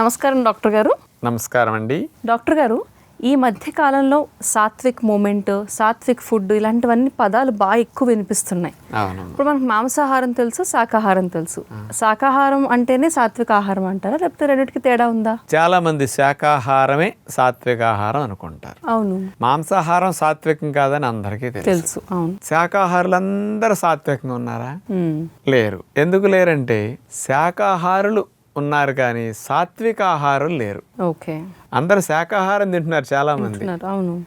నమస్కారం డాక్టర్ గారు. నమస్కారం అండి. డాక్టర్ గారు ఈ మధ్య కాలంలో సాత్విక్ మూమెంట్ సాత్విక్ ఫుడ్ ఇలాంటివన్నీ పదాలు బాగా ఎక్కువ వినిపిస్తున్నాయి. ఇప్పుడు మనకు మాంసాహారం తెలుసు శాకాహారం తెలుసు. శాకాహారం అంటేనే సాత్విక ఆహారం అంటారా? లేకపోతే రెండింటికి తేడా ఉందా? చాలా మంది శాకాహారమే సాత్వికాహారం అనుకుంటారు. అవును. మాంసాహారం సాత్వికం కాదని అందరికీ తెలుసు. అవును. శాకాహారులందరూ సాత్వికంగా ఉన్నారా? లేరు. ఎందుకు లేరంటే శాకాహారులు ఉన్నారు కానీ సాత్వికాహారులు లేరు. ఓకే. అందరు శాకాహారం తింటున్నారు చాలా మంది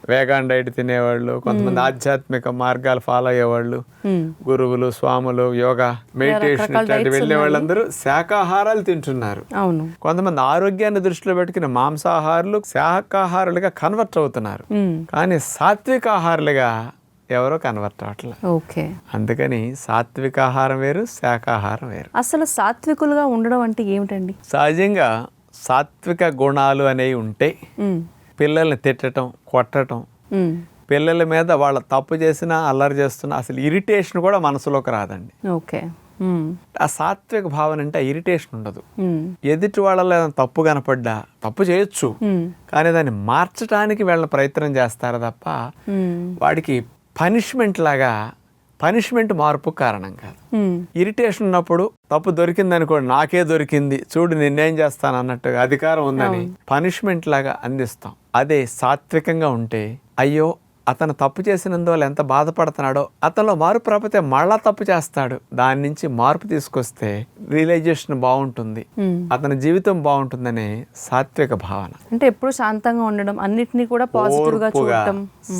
వేగాన్ డైట్ తినేవాళ్ళు కొంతమంది ఆధ్యాత్మిక మార్గాలు ఫాలో అయ్యేవాళ్ళు గురువులు స్వాములు యోగా మెడిటేషన్ ఇట్లాంటి వెళ్ళే వాళ్ళందరూ శాకాహారాలు తింటున్నారు. అవును. కొంతమంది ఆరోగ్యాన్ని దృష్టిలో పెట్టుకుని మాంసాహారులు శాకాహారులుగా కన్వర్ట్ అవుతున్నారు. కానీ సాత్వికాహారులుగా ఎవరో కన్వర్ట్ ఓకే. అందుకని సాత్వికాహారం వేరు శాకాహారం వేరు. అసలు సాత్వికులుగా ఉండడం అంటే ఏమిటండి? సహజంగా సాత్విక గుణాలు అనేవి ఉంటే పిల్లల్ని తిట్టడం కొట్టడం పిల్లల మీద వాళ్ళ తప్పు చేసినా అల్లరి చేస్తున్నా అసలు ఇరిటేషన్ కూడా మనసులోకి రాదండి. ఓకే. ఆ సాత్విక భావన అంటే ఇరిటేషన్ ఉండదు. ఎదుటి వాళ్ళలో ఏదైనా తప్పు కనపడ్డా తప్పు చేయొచ్చు. కానీ దాన్ని మార్చడానికి వీళ్ళ ప్రయత్నం చేస్తారు తప్ప వాడికి పనిష్మెంట్ లాగా పనిష్మెంట్ మార్పు కారణం కాదు. ఇరిటేషన్ ఉన్నప్పుడు తప్పు దొరికింది అనుకోండి నాకే దొరికింది. చూడు నిన్నేం చేస్తాను అన్నట్టుగా అధికారం ఉందని పనిష్మెంట్ లాగా అందిస్తాం. అదే సాత్వికంగా ఉంటే అయ్యో అతను తప్పు చేసినందువల్ల ఎంత బాధపడుతున్నాడో అతనిలో మార్పు రాకపోతే మళ్ళా తప్పు చేస్తాడు. దాని నుంచి మార్పు తీసుకొస్తే రియలైజేషన్ బాగుంటుంది. అతని జీవితం బాగుంటుందనే సాత్విక భావన. అంటే ఎప్పుడు శాంతంగా ఉండడం అన్నిటినీ కూడా పాజిటివ్గా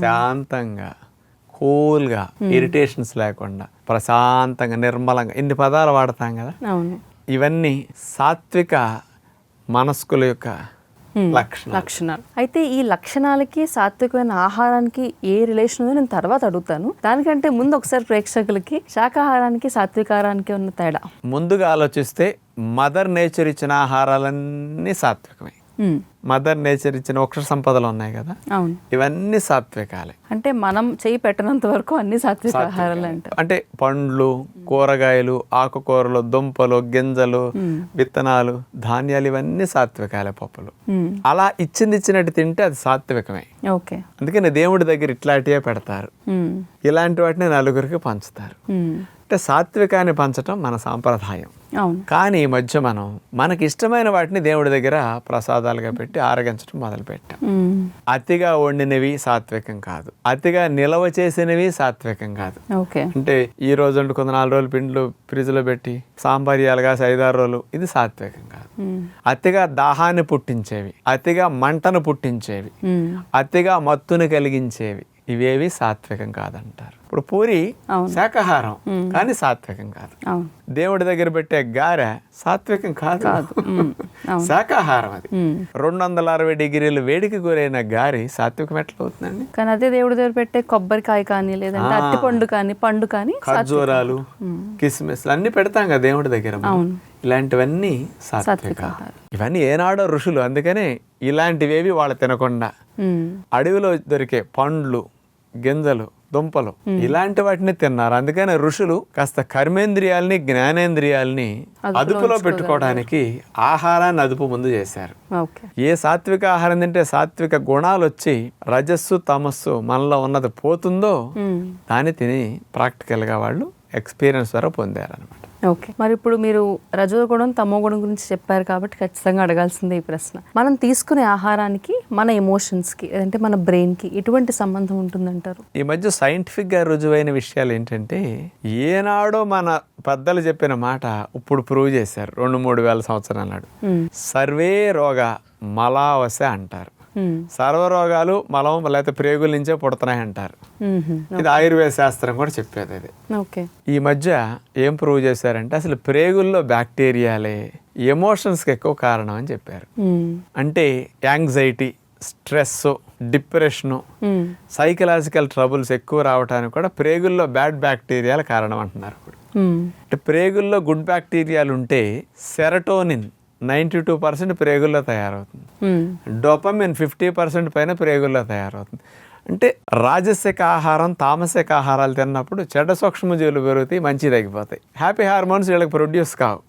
శాంతంగా. కూల్గా ఇరిటేషన్స్ లేకుండా ప్రశాంతంగా నిర్మలంగా ఇన్ని పదాలు వాడతాం కదా? ఇవన్నీ సాత్విక మనస్కుల యొక్క. లక్షణం లక్షణాలు. అయితే ఈ లక్షణాలకి సాత్వికమైన ఆహారానికి ఏ రిలేషన్ ఉందో నేను తర్వాత అడుగుతాను. దానికంటే ముందు ఒకసారి ప్రేక్షకులకి శాకాహారానికి సాత్వికారానికి ఉన్న తేడా? ముందుగా ఆలోచిస్తే మదర్ నేచర్ ఇచ్చిన ఆహారాలన్నీ సాత్వికమే. మదర్ నేచర్ ఇచ్చిన వృక్ష సంపదలు ఉన్నాయి కదా? ఇవన్నీ సాత్వికాలే. అంటే మనం చేయి పెట్టనంత వరకు అన్ని సాత్విక ఆహారాలు అంటే పండ్లు కూరగాయలు ఆకుకూరలు దుంపలు గింజలు విత్తనాలు ధాన్యాలు ఇవన్నీ సాత్వికాలే పప్పులు. అలా ఇచ్చింది ఇచ్చినట్టు తింటే అది సాత్వికమే. ఓకే. అందుకని దేవుడి దగ్గర ఇట్లాంటివే పెడతారు. ఇలాంటి వాటిని నలుగురికి పంచుతారు. అంటే సాత్వికాన్ని పంచటం మన సాంప్రదాయం. కానీ ఈ మధ్య మనం మనకి ఇష్టమైన వాటిని దేవుడి దగ్గర ప్రసాదాలుగా పెట్టి ఆరగించడం మొదలుపెట్టాం. అతిగా వండినవి సాత్వికం కాదు. అతిగా నిలవ చేసినవి సాత్వికం కాదు. అంటే ఈ రోజు వండుకున్న నాలుగు రోజులు పిండ్లు ఫ్రిడ్జ్లో పెట్టి సాంబార్యాలుగా ఐదారు రోజులు ఇది సాత్వికం కాదు. అతిగా దాహాన్ని పుట్టించేవి అతిగా మంటను పుట్టించేవి అతిగా మత్తుని కలిగించేవి ఇవేవి సాత్వికం కాదంటారు. ఇప్పుడు పూరి. శాకాహారం కానీ సాత్వికం కాదు. దేవుడి దగ్గర పెట్టే గారె సాత్వికం కాదు. శాకాహారం అది. రెండు వందల అరవై డిగ్రీలు వేడికి గురైన గారి సాత్వికం ఎట్లా అవుతుందండి? కానీ అదే దేవుడి దగ్గర పెట్టే కొబ్బరికాయ కానీ లేదంటే అట్టి పండు కానీ పండు కానీ ఖర్జూరాలు కిస్మిస్ అన్ని పెడతాం కదా దేవుడి దగ్గర. ఇలాంటివన్నీ సాత్విక. ఇవన్నీ ఏనాడో ఋషులు అందుకనే ఇలాంటివేవి వాళ్ళు తినకుండా అడవిలో దొరికే పండ్లు గింజలు దుంపలు. ఇలాంటి వాటిని తిన్నారు. అందుకని ఋషులు కాస్త కర్మేంద్రియాల్ని జ్ఞానేంద్రియాల్ని అదుపులో పెట్టుకోవడానికి ఆహారాన్ని అదుపు ముందు చేశారు. ఏ సాత్విక ఆహారం తింటే సాత్విక గుణాలు వచ్చి రజస్సు తమస్సు మనలో ఉన్నది పోతుందో దాన్ని తిని ప్రాక్టికల్గా వాళ్ళు ఎక్స్పీరియన్స్ ద్వారా పొందారనమాట ఓకే. మరి ఇప్పుడు మీరు రజోగుణం తమో గుణం గురించి చెప్పారు కాబట్టి ఖచ్చితంగా అడగాల్సిందే ఈ ప్రశ్న. మనం తీసుకునే ఆహారానికి మన ఎమోషన్స్కి అంటే మన బ్రెయిన్కి ఎటువంటి సంబంధం ఉంటుందంటారు? ఈ మధ్య సైంటిఫిక్గా రుజువైన విషయాలు ఏంటంటే ఏనాడో మన పెద్దలు చెప్పిన మాట ఇప్పుడు ప్రూవ్ చేశారు. రెండు మూడు వేల సంవత్సరాల నాడు. సర్వే రోగ మలావస అంటారు. సర్వరోగాలు మలం లేకపోతే ప్రేగుల నుంచే పుడుతున్నాయి అంటారు. ఉమ్హు, ఇది ఆయుర్వేద శాస్త్రం కూడా చెప్పేది ఓకే ఈ మధ్య ఏం ప్రూవ్ చేశారంటే అసలు ప్రేగుల్లో బ్యాక్టీరియాలే ఎమోషన్స్కి ఎక్కువ కారణం అని చెప్పారు. ఉమ్, అంటే anxiety stress depression psychological troubles ఎక్కువ రావడానికి కూడా ప్రేగుల్లో బ్యాడ్ బ్యాక్టీరియాల కారణం అంటున్నారు. ఇప్పుడు అంటే ప్రేగుల్లో గుడ్ బ్యాక్టీరియాలు ఉంటే సెరటోనిన్ నైంటీ టూ పర్సెంట్ ప్రేగుల్లో తయారవుతుంది. డోపమిన్ ఫిఫ్టీ పర్సెంట్ పైన ప్రేగుల్లో తయారవుతుంది. అంటే రాజసిక ఆహారం తామసిక ఆహారాలు తిన్నప్పుడు చెడ్డ సూక్ష్మజీవులు పెరుగుతాయి మంచి తగ్గిపోతాయి. హ్యాపీ హార్మోన్స్ వీళ్ళకి ప్రొడ్యూస్ కావు.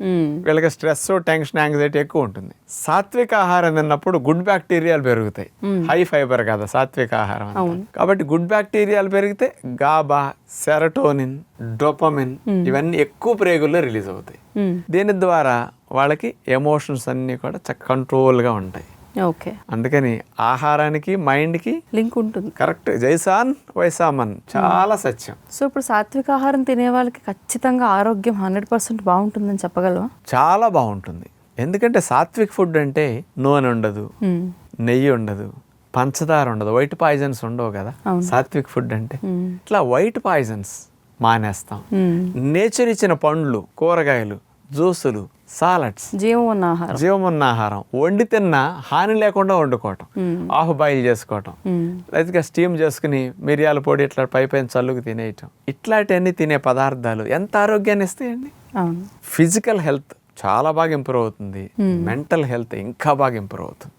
వీళ్ళకి స్ట్రెస్ టెన్షన్ యాంగ్జైటీ ఎక్కువ ఉంటుంది. సాత్విక ఆహారం తిన్నప్పుడు గుడ్ బ్యాక్టీరియాలు పెరుగుతాయి. హై ఫైబర్ కదా సాత్విక ఆహారం. కాబట్టి గుడ్ బ్యాక్టీరియాలు పెరిగితే గాబా సెరటోనిన్ డోపమిన్ ఇవన్నీ ఎక్కువ ప్రేగుల్లో రిలీజ్ అవుతాయి. దీని ద్వారా వాళ్ళకి ఎమోషన్స్ అన్నీ కూడా చక్క కంట్రోల్గా ఉంటాయి. ఓకే. అందుకని ఆహారానికి మైండ్కి లింక్ ఉంటుంది. కరెక్ట్. జైసాన్ వైసామన్ చాలా సత్యం. సో ఇప్పుడు సాత్విక ఆహారం తినే వాళ్ళకి ఖచ్చితంగా ఆరోగ్యం హండ్రెడ్ పర్సెంట్ బాగుంటుందని చెప్పగలవా? చాలా బాగుంటుంది. ఎందుకంటే సాత్విక్ ఫుడ్ అంటే నూనె ఉండదు మ్మ్. నెయ్యి ఉండదు పంచదార ఉండదు వైట్ పాయిజన్స్ ఉండవు కదా. సాత్విక్ ఫుడ్ అంటే ఇట్లా వైట్ పాయిజన్స్ మానేస్తాం. నేచర్ ఇచ్చిన పండ్లు కూరగాయలు జ్యూసులు సాలడ్స్ జీవం ఉన్న ఆహారం. జీవమున్న ఆహారం. వండి తిన్నా హాని లేకుండా వండుకోవటం. ఆఫ్ బాయిల్ చేసుకోవటం. లేదా స్టీమ్ చేసుకుని మిరియాల పొడి ఇట్లా పై పైన చల్లుకు తినేయటం. ఇట్లాంటివన్నీ తినే పదార్థాలు ఎంత ఆరోగ్యాన్ని ఇస్తాయండి? ఫిజికల్ హెల్త్ చాలా బాగా ఇంప్రూవ్ అవుతుంది. మెంటల్ హెల్త్ ఇంకా బాగా ఇంప్రూవ్ అవుతుంది.